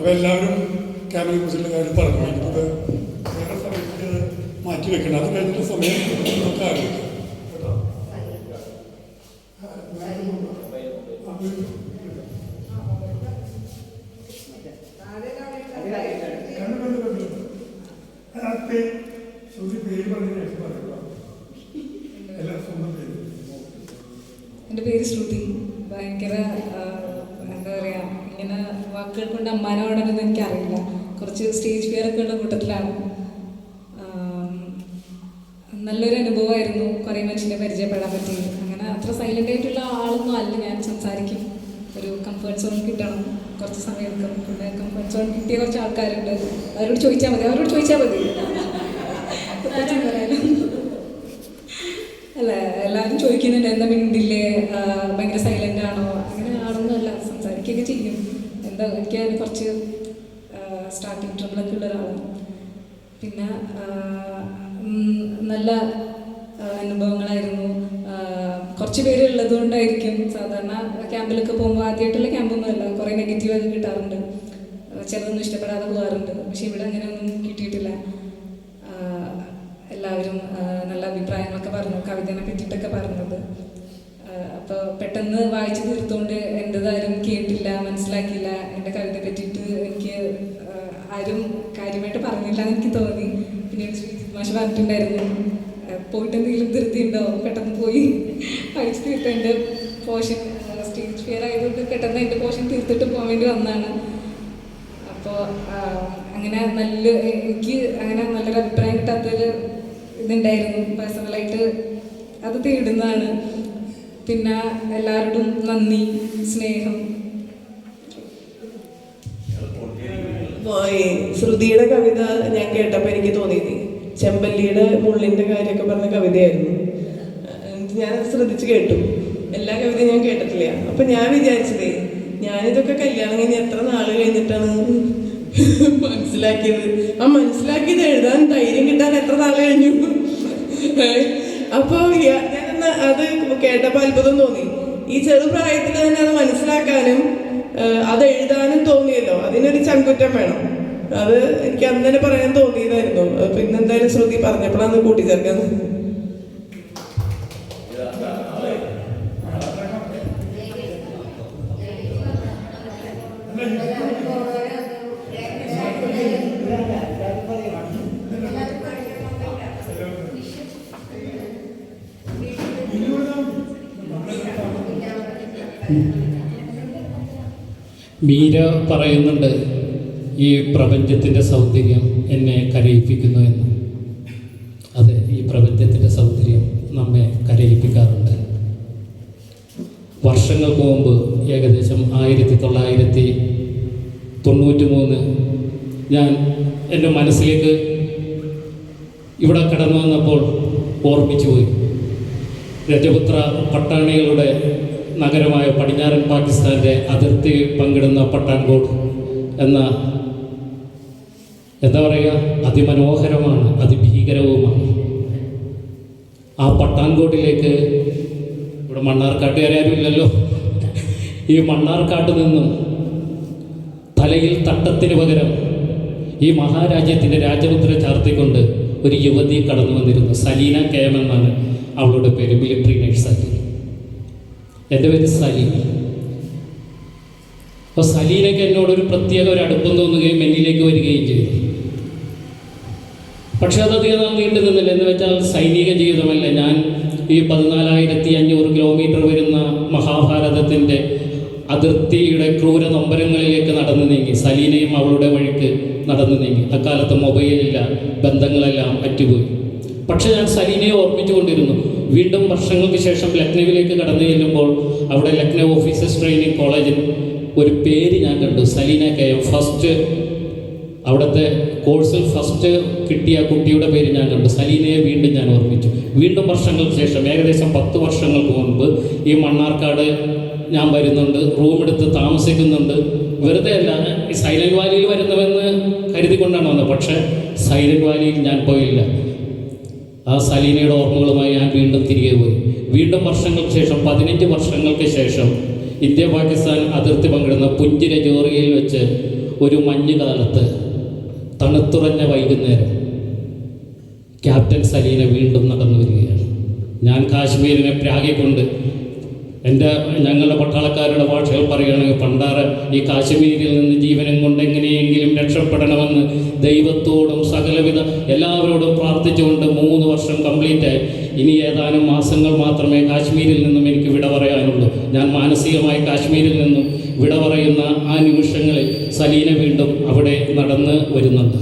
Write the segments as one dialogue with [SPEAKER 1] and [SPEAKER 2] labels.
[SPEAKER 1] അപ്പോൾ എല്ലാവരും ക്യാമ്പിനെ കുറിച്ചുള്ള കാര്യം പറഞ്ഞു. എനിക്കത് വേറെ സമയത്ത് മാറ്റി വെക്കണം. അത് കഴിഞ്ഞിട്ട് സമയം നമുക്ക് ആലോചിക്കാം. കേട്ടോ? എന്റെ പേര്
[SPEAKER 2] ശ്രുതി. ഭയങ്കര ആ, എന്താ പറയുക ഇങ്ങനെ വാക്കുകൾ കൊണ്ട് അമ്മാനോടൊന്നും എനിക്കറിയില്ല. കുറച്ച് സ്റ്റേജ് ഫിയർ ഒക്കെ ഉള്ള കൂട്ടത്തിലാണ്. നല്ലൊരു അനുഭവമായിരുന്നു കുറേ മനുഷ്യനെ പരിചയപ്പെടാൻ പറ്റി അങ്ങനെ അത്ര സൈലന്റ് ആയിട്ടുള്ള ആളൊന്നും അല്ല ഞാൻ സംസാരിക്കും. ഒരു കംഫർട്ട് സോൺ കിട്ടണം. കുറച്ച് സമയം പിന്നെ കംഫർട്ട് സോൺ കിട്ടിയ കുറച്ച് ആൾക്കാരുണ്ട്. അവരോട് ചോദിച്ചാൽ മതി. അവരോട് ചോദിച്ചാൽ മതി. അല്ല എല്ലാവരും ചോദിക്കുന്നുണ്ട് എന്താ മിണ്ടില്ലേ? ഭയങ്കര സൈലന്റ് ആണോ? അങ്ങനെ ആണൊന്നുമല്ല സംസാരിക്കുകയൊക്കെ ചെയ്യും. എന്താ എനിക്ക് അതിന് കുറച്ച് സ്റ്റാർട്ടിങ് ട്രബിളൊക്കെ ഉള്ള ഒരാളാണ്. പിന്നെ നല്ല അനുഭവങ്ങളായിരുന്നു. കുറച്ച് പേര് ഉള്ളത് കൊണ്ടായിരിക്കും സാധാരണ ക്യാമ്പിലൊക്കെ പോകുമ്പോൾ ആദ്യമായിട്ടുള്ള ക്യാമ്പൊന്നുമല്ല കുറേ നെഗറ്റീവ് ഒക്കെ കിട്ടാറുണ്ട്. ചിലതൊന്നും ഇഷ്ടപ്പെടാതെ പോകാറുണ്ട്. പക്ഷെ ഇവിടെ അങ്ങനെയൊന്നും കിട്ടിയിട്ടില്ല. എല്ലാവരും നല്ല അഭിപ്രായങ്ങളൊക്കെ പറഞ്ഞു. കവിതനെ പറ്റിയിട്ടൊക്കെ പറഞ്ഞത്. അപ്പോൾ പെട്ടെന്ന് വായിച്ചു തീർത്തുകൊണ്ട് എന്റെതാരും കേട്ടില്ല മനസ്സിലാക്കിയില്ല. എന്റെ കവിത പറ്റിയിട്ട് എനിക്ക് ആരും കാര്യമായിട്ട് പറഞ്ഞില്ല എന്ന് എനിക്ക് തോന്നി. പിന്നെ ശ്രീജിത് മാഷ് പറഞ്ഞിട്ടുണ്ടായിരുന്നു പോയിട്ട് എന്തെങ്കിലും ധൃതി പെട്ടെന്ന് പോയി വായിച്ചു തീർത്ത് പോർഷൻ സ്റ്റേജ് ഫിയർ ആയതുകൊണ്ട് പെട്ടെന്ന് എന്റെ പോഷൻ തീർത്തിട്ട് പോകാൻ വേണ്ടി വന്നതാണ്. അപ്പോൾ അങ്ങനെ നല്ല എനിക്ക് അങ്ങനെ നല്ലൊരു അഭിപ്രായം കിട്ടാത്തൊരു ഇതുണ്ടായിരുന്നു. പേഴ്സണലായിട്ട് അത് തേടുന്നതാണ്. പിന്നെ എല്ലാവരോടും നന്ദി സ്നേഹം.
[SPEAKER 3] ശ്രുതിയുടെ കവിത ഞാൻ കേട്ടപ്പോൾ എനിക്ക് തോന്നിയത്. ചെമ്പല്ലിയുടെ മുള്ളിന്റെ കാര്യമൊക്കെ പറഞ്ഞ കവിതയായിരുന്നു. ഞാൻ ശ്രദ്ധിച്ച് കേട്ടു. എല്ലാ കവിതയും ഞാൻ കേട്ടിട്ടില്ല. അപ്പൊ ഞാൻ വിചാരിച്ചതേ ഞാനിതൊക്കെ കല്യാണം കഴിഞ്ഞ് എത്ര നാൾ കഴിഞ്ഞിട്ടാണ് മനസ്സിലാക്കിയത്? ആ മനസ്സിലാക്കിയത് എഴുതാൻ ധൈര്യം കിട്ടാൻ എത്ര നാൾ കഴിഞ്ഞു? ഏഹ് ഞാനന്ന് അത് കേട്ടപ്പോൾ അത്ഭുതം തോന്നി. ഈ ചെറുപ്രായത്തിൽ തന്നെ അത് മനസ്സിലാക്കാനും അത് എഴുതാനും തോന്നിയല്ലോ. അതിനൊരു ചങ്കുറ്റം വേണം. അത് എനിക്ക് അന്ന് തന്നെ പറയാൻ തോന്നിയതായിരുന്നു. പിന്നെന്തായാലും ശ്രുതി പറഞ്ഞപ്പോഴാണ് കൂട്ടിച്ചേർക്കുന്നത്.
[SPEAKER 4] മീര പറയുന്നുണ്ട് ഈ പ്രപഞ്ചത്തിന്റെ സൗന്ദര്യം എന്നെ കരയിപ്പിക്കുന്നു എന്ന്. അതെ ഈ പ്രപഞ്ചത്തിന്റെ സൗന്ദര്യം നമ്മെ കരയിപ്പിക്കാറുണ്ട്. വർഷങ്ങൾക്ക് മുമ്പ് ഏകദേശം ആയിരത്തി തൊള്ളായിരത്തി തൊണ്ണൂറ്റി മൂന്ന് ഞാൻ എന്റെ മനസ്സിലേക്ക് ഇവിടെ കടന്നു വന്നപ്പോൾ ഓർമ്മിച്ചു പോയി രജപുത്ര പട്ടാണികളുടെ നഗരമായ പടിഞ്ഞാറൻ പാകിസ്ഥാന്റെ അതിർത്തി പങ്കിടുന്ന പട്ടാൻകോട്ട് എന്ന എന്താ പറയുക? അതിമനോഹരമാണ് അതിഭീകരവുമാണ്. ആ പട്ടാൻകോട്ടിലേക്ക് ഇവിടെ മണ്ണാർക്കാട്ടുകാരെ ആരും ഇല്ലല്ലോ. ഈ മണ്ണാർക്കാട്ട് നിന്നും തലയിൽ തട്ടത്തിന് പകരം ഈ മഹാരാജ്യത്തിന്റെ രാജമുദ്ര ചാർത്തിക്കൊണ്ട് ഒരു യുവതി കടന്നു വന്നിരുന്നു. സലീന കേമെന്നാണ് അവളുടെ പേര് മിലിറ്ററി നഴ്സായിട്ട് എന്റെ പേര് സലീം. അപ്പോൾ എന്നോട് ഒരു പ്രത്യേക ഒരു അടുപ്പം തോന്നുകയും എന്നിലേക്ക് വരികയും ചെയ്തു. പക്ഷെ അത് അധികം നീണ്ടു നിന്നില്ല. എന്ന് വെച്ചാൽ സൈനിക ജീവിതമല്ല. ഞാൻ ഈ പതിനാലായിരത്തി അഞ്ഞൂറ് കിലോമീറ്റർ വരുന്ന മഹാഭാരതത്തിന്റെ അതിർത്തിയുടെ ക്രൂര നൊമ്പരങ്ങളിലേക്ക് നടന്നു നീങ്ങി. സലീനയും അവളുടെ വഴിക്ക് നടന്നു നീങ്ങി. അക്കാലത്ത് മൊബൈലില്ല. ബന്ധങ്ങളെല്ലാം അറ്റുപോയി. പക്ഷെ ഞാൻ സലീനയെ ഓർമ്മിച്ചുകൊണ്ടിരുന്നു. വീണ്ടും വർഷങ്ങൾക്ക് ശേഷം ലക്നൌവിലേക്ക് കടന്നു ചെല്ലുമ്പോൾ അവിടെ ലക്നൗ ഓഫീസേഴ്സ് ട്രെയിനിങ് കോളേജിൽ ഒരു പേര് ഞാൻ കണ്ടു. Saleena K M. ഫസ്റ്റ് അവിടുത്തെ കോഴ്സിൽ ഫസ്റ്റ് കിട്ടിയ കുട്ടിയുടെ പേര് ഞാൻ കണ്ടു. സലീനയെ വീണ്ടും ഞാൻ ഓർമ്മിച്ചു. വീണ്ടും വർഷങ്ങൾക്ക് ശേഷം ഏകദേശം പത്ത് വർഷങ്ങൾക്ക് മുൻപ് ഈ മണ്ണാർക്കാട് ഞാൻ വരുന്നുണ്ട് റൂം എടുത്ത് താമസിക്കുന്നുണ്ട്. വെറുതെ അല്ല ഈ സൈലന്റ് വാലിയിൽ വരുന്നുവെന്ന് കരുതിക്കൊണ്ടാണ് വന്നത്. പക്ഷേ സൈലന്റ് വാലിയിൽ ഞാൻ പോയില്ല. ആ സലീനയുടെ ഓർമ്മകളുമായി ഞാൻ വീണ്ടും തിരികെ പോയി. വീണ്ടും വർഷങ്ങൾക്ക് ശേഷം പതിനഞ്ച് വർഷങ്ങൾക്ക് ശേഷം ഇന്ത്യ പാകിസ്ഥാൻ അതിർത്തി പങ്കിടുന്ന പുഞ്ചിര ജോറിയയിൽ വെച്ച് ഒരു മഞ്ഞുകാലത്ത് തണുത്തുറഞ്ഞ വൈകുന്നേരം ക്യാപ്റ്റൻ സലീന വീണ്ടും നടന്നു വരികയാണ് ഞാൻ കാശ്മീരിനെ പ്രാഗിക്കൊണ്ട് എന്റെ ഞങ്ങളുടെ പട്ടാളക്കാരുടെ ഭാഷയിൽ പറയുകയാണെങ്കിൽ പണ്ടാറ് ഈ കാശ്മീരിൽ നിന്ന് ജീവനം കൊണ്ട് എങ്ങനെയെങ്കിലും രക്ഷപ്പെടണമെന്ന് ദൈവത്തോടും സകലവിധ എല്ലാവരോടും പ്രാർത്ഥിച്ചുകൊണ്ട് മൂന്ന് വർഷം കംപ്ലീറ്റ് ആയി. ഇനി ഏതാനും മാസങ്ങൾ മാത്രമേ കാശ്മീരിൽ നിന്നും എനിക്ക് വിട പറയാനുള്ളൂ. ഞാൻ മാനസികമായി കാശ്മീരിൽ നിന്നും വിട പറയുന്ന ആ നിമിഷങ്ങളിൽ സലീന വീണ്ടും അവിടെ നടന്ന് വരുന്നുണ്ട്.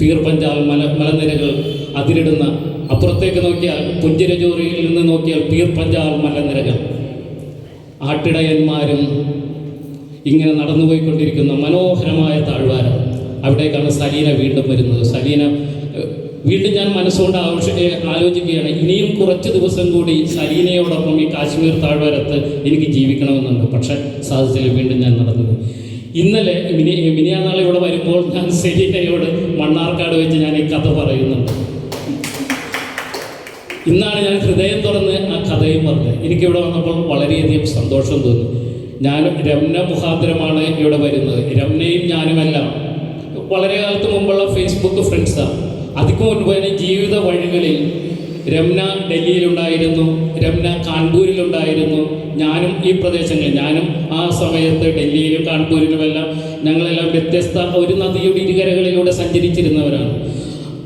[SPEAKER 4] പീർ പഞ്ചാൽ മല മലനിരകൾ അതിരിടുന്ന അപ്പുറത്തേക്ക് നോക്കിയാൽ പുഞ്ചിരജോറിയിൽ നിന്ന് നോക്കിയാൽ പീർ പഞ്ചാൽ മലനിരകൾ. ആട്ടിടയന്മാരും ഇങ്ങനെ നടന്നുപോയിക്കൊണ്ടിരിക്കുന്ന മനോഹരമായ താഴ്വാരം. അവിടേക്കാണ് സലീന വീണ്ടും വരുന്നത്. സലീന വീണ്ടും ഞാൻ മനസ്സുകൊണ്ട് ആവശ്യ ആലോചിക്കുകയാണ്. ഇനിയും കുറച്ച് ദിവസം കൂടി സലീനയോടൊപ്പം ഈ കാശ്മീർ താഴ്വാരത്ത് എനിക്ക് ജീവിക്കണമെന്നുണ്ട്. പക്ഷെ സാധിച്ചില്ല വീണ്ടും ഞാൻ നടന്നത്. ഇന്നലെ മിനി മിനിയാനാൾ ഇവിടെ വരുമ്പോൾ ഞാൻ സലീനയോട് മണ്ണാർക്കാട് വെച്ച് ഞാൻ ഈ കഥ പറയുന്നുണ്ട്. ഇന്നാണ് ഞാൻ ഹൃദയം തുറന്ന് ആ കഥയും പറഞ്ഞത്. എനിക്കിവിടെ വന്നപ്പോൾ വളരെയധികം സന്തോഷം തോന്നി. ഞാൻ രമ്ന മുഖാന്തരമാണ് ഇവിടെ വരുന്നത്. രമ്നയും ഞാനുമെല്ലാം വളരെ കാലത്ത് മുമ്പുള്ള ഫേസ്ബുക്ക് ഫ്രണ്ട്സാണ് അതിക്ക് മുൻപ് തന്നെ ജീവിത വഴികളിൽ രമ്ന ഡൽഹിയിലുണ്ടായിരുന്നു രമ്ന കാൺപൂരിലുണ്ടായിരുന്നു. ഞാനും ഈ പ്രദേശങ്ങളിൽ ഞാനും ആ സമയത്ത് ഡൽഹിയിലും കാൺപൂരിലുമെല്ലാം ഞങ്ങളെല്ലാം വ്യത്യസ്ത ഒരു നദിയുടെ ഇരുകരകളിലൂടെ സഞ്ചരിച്ചിരുന്നവരാണ്.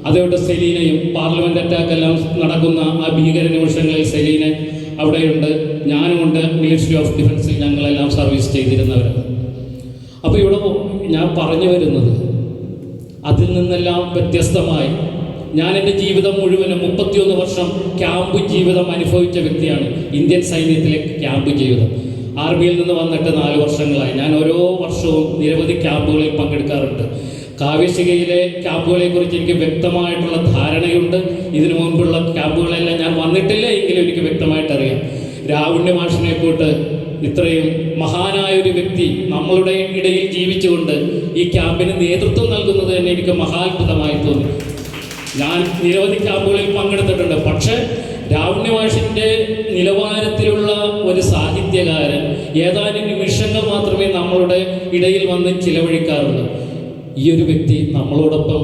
[SPEAKER 4] അതുകൊണ്ട് സെലീനയും പാർലമെന്റ് അറ്റാക്ക് എല്ലാം നടക്കുന്ന ആ ഭീകര നിമിഷങ്ങളിൽ സെലീന അവിടെയുണ്ട്. ഞാനുമുണ്ട് മിലിറ്ററി ഓഫ് ഡിഫൻസിൽ ഞങ്ങളെല്ലാം സർവീസ് ചെയ്തിരുന്നവരാണ് അപ്പോൾ ഇവിടെ ഞാൻ പറഞ്ഞു വരുന്നത് അതിൽ നിന്നെല്ലാം വ്യത്യസ്തമായി ഞാൻ എന്റെ ജീവിതം മുഴുവനും മുപ്പത്തിയൊന്ന് വർഷം ക്യാമ്പ് ജീവിതം അനുഭവിച്ച വ്യക്തിയാണ് ഇന്ത്യൻ സൈന്യത്തിലെ ക്യാമ്പ് ജീവിതം. ആർമിയിൽ നിന്ന് വന്നിട്ട് നാല് വർഷങ്ങളായി. ഞാൻ ഓരോ വർഷവും നിരവധി ക്യാമ്പുകളിൽ പങ്കെടുക്കാറുണ്ട്. കാവ്യശികയിലെ ക്യാമ്പുകളെ കുറിച്ച് എനിക്ക് വ്യക്തമായിട്ടുള്ള ധാരണയുണ്ട്. ഇതിനു മുൻപുള്ള ക്യാമ്പുകളെല്ലാം ഞാൻ വന്നിട്ടില്ല എങ്കിലും എനിക്ക് വ്യക്തമായിട്ട് അറിയാം രാവുണ്യ മാഷിനെ കൂട്ട് ഇത്രയും മഹാനായ ഒരു വ്യക്തി നമ്മളുടെ ഇടയിൽ ജീവിച്ചുകൊണ്ട് ഈ ക്യാമ്പിന് നേതൃത്വം നൽകുന്നത് തന്നെ എനിക്ക് മഹാത്ഭുതമായി തോന്നി. ഞാൻ നിരവധി ക്യാമ്പുകളിൽ പങ്കെടുത്തിട്ടുണ്ട്. പക്ഷെ രാവണ്യമാഷിന്റെ നിലവാരത്തിലുള്ള ഒരു സാഹിത്യകാരൻ ഏതാനും നിമിഷങ്ങൾ മാത്രമേ നമ്മളുടെ ഇടയിൽ വന്ന് ചിലവഴിക്കാറുള്ളൂ. ഈ ഒരു വ്യക്തി നമ്മളോടൊപ്പം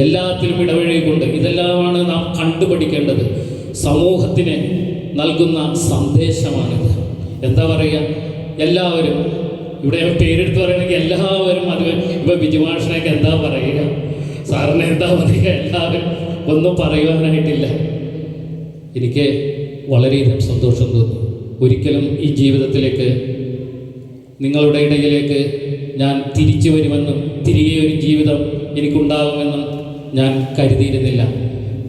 [SPEAKER 4] എല്ലാത്തിലും ഇടപഴകിക്കൊണ്ട് ഇതെല്ലാമാണ് നാം കണ്ടുപഠിക്കേണ്ടത്. സമൂഹത്തിന് നൽകുന്ന സന്ദേശമാണിത്. എന്താ പറയുക? എല്ലാവരും ഇവിടെ പേരെടുത്ത് പറയുകയാണെങ്കിൽ എല്ലാവരും അത് ഇപ്പൊ ബിജുമാഷനൊക്കെ എന്താ പറയുക? സാറിന് എന്താ പറയുക? എല്ലാവരും ഒന്നും പറയുവാനായിട്ടില്ല. എനിക്ക് വളരെയധികം സന്തോഷം തോന്നുന്നു. ഒരിക്കലും ഈ ജീവിതത്തിലേക്ക് നിങ്ങളുടെ ഇടയിലേക്ക് ഞാൻ തിരിച്ചു വരുമെന്നും തിരികെ ഒരു ജീവിതം എനിക്കുണ്ടാകുമെന്നും ഞാൻ കരുതിയിരുന്നില്ല.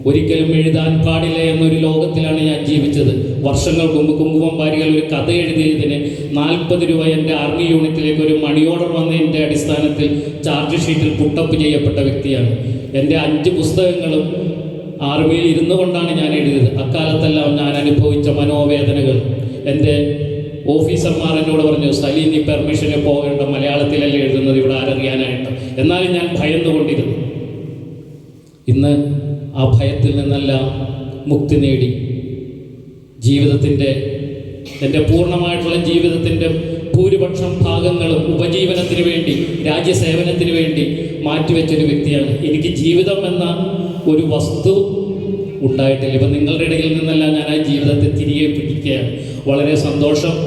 [SPEAKER 4] ഒരിക്കലും എഴുതാൻ പാടില്ല എന്നൊരു ലോകത്തിലാണ് ഞാൻ ജീവിച്ചത്. വർഷങ്ങൾ മുമ്പ് കുങ്കുമം വാരികൾ ഒരു കഥ എഴുതിയതിന് നാൽപ്പത് രൂപ എന്റെ ആർമി യൂണിറ്റിലേക്ക് ഒരു മണി ഓർഡർ വന്നതിന്റെ അടിസ്ഥാനത്തിൽ ചാർജ് ഷീറ്റിൽ പുട്ടപ്പ് ചെയ്യപ്പെട്ട വ്യക്തിയാണ്. എന്റെ അഞ്ച് പുസ്തകങ്ങളും ആർമിയിൽ ഇരുന്നു കൊണ്ടാണ് ഞാൻ എഴുതിയത്. അക്കാലത്തെല്ലാം ഞാൻ അനുഭവിച്ച മനോവേദനകൾ. എന്റെ ഓഫീസർമാർ എന്നോട് പറഞ്ഞു സലീം നീ പെർമിഷന് പോകേണ്ട മലയാളത്തിലല്ലേ എഴുതുന്നത്? ഇവിടെ ആരറിയാനായിട്ട്. എന്നാലും ഞാൻ ഭയന്നുകൊണ്ടിരുന്നു ഇന്ന് ആ ഭയത്തിൽ നിന്നെല്ലാം മുക്തി നേടി. ജീവിതത്തിന്റെ എന്റെ പൂർണമായിട്ടുള്ള ജീവിതത്തിന്റെ ഭൂരിപക്ഷം ഭാഗങ്ങളും ഉപജീവനത്തിന് വേണ്ടി രാജ്യസേവനത്തിന് വേണ്ടി മാറ്റിവെച്ചൊരു വ്യക്തിയാണ്. എനിക്ക് ജീവിതം എന്ന ഒരു വസ്തു ഉണ്ടായിട്ടില്ല. ഇപ്പം നിങ്ങളുടെ ഇടയിൽ നിന്നെല്ലാം ഞാൻ ആ ജീവിതത്തെ തിരികെ പിടിക്കുകയാണ്. വളരെ സന്തോഷം.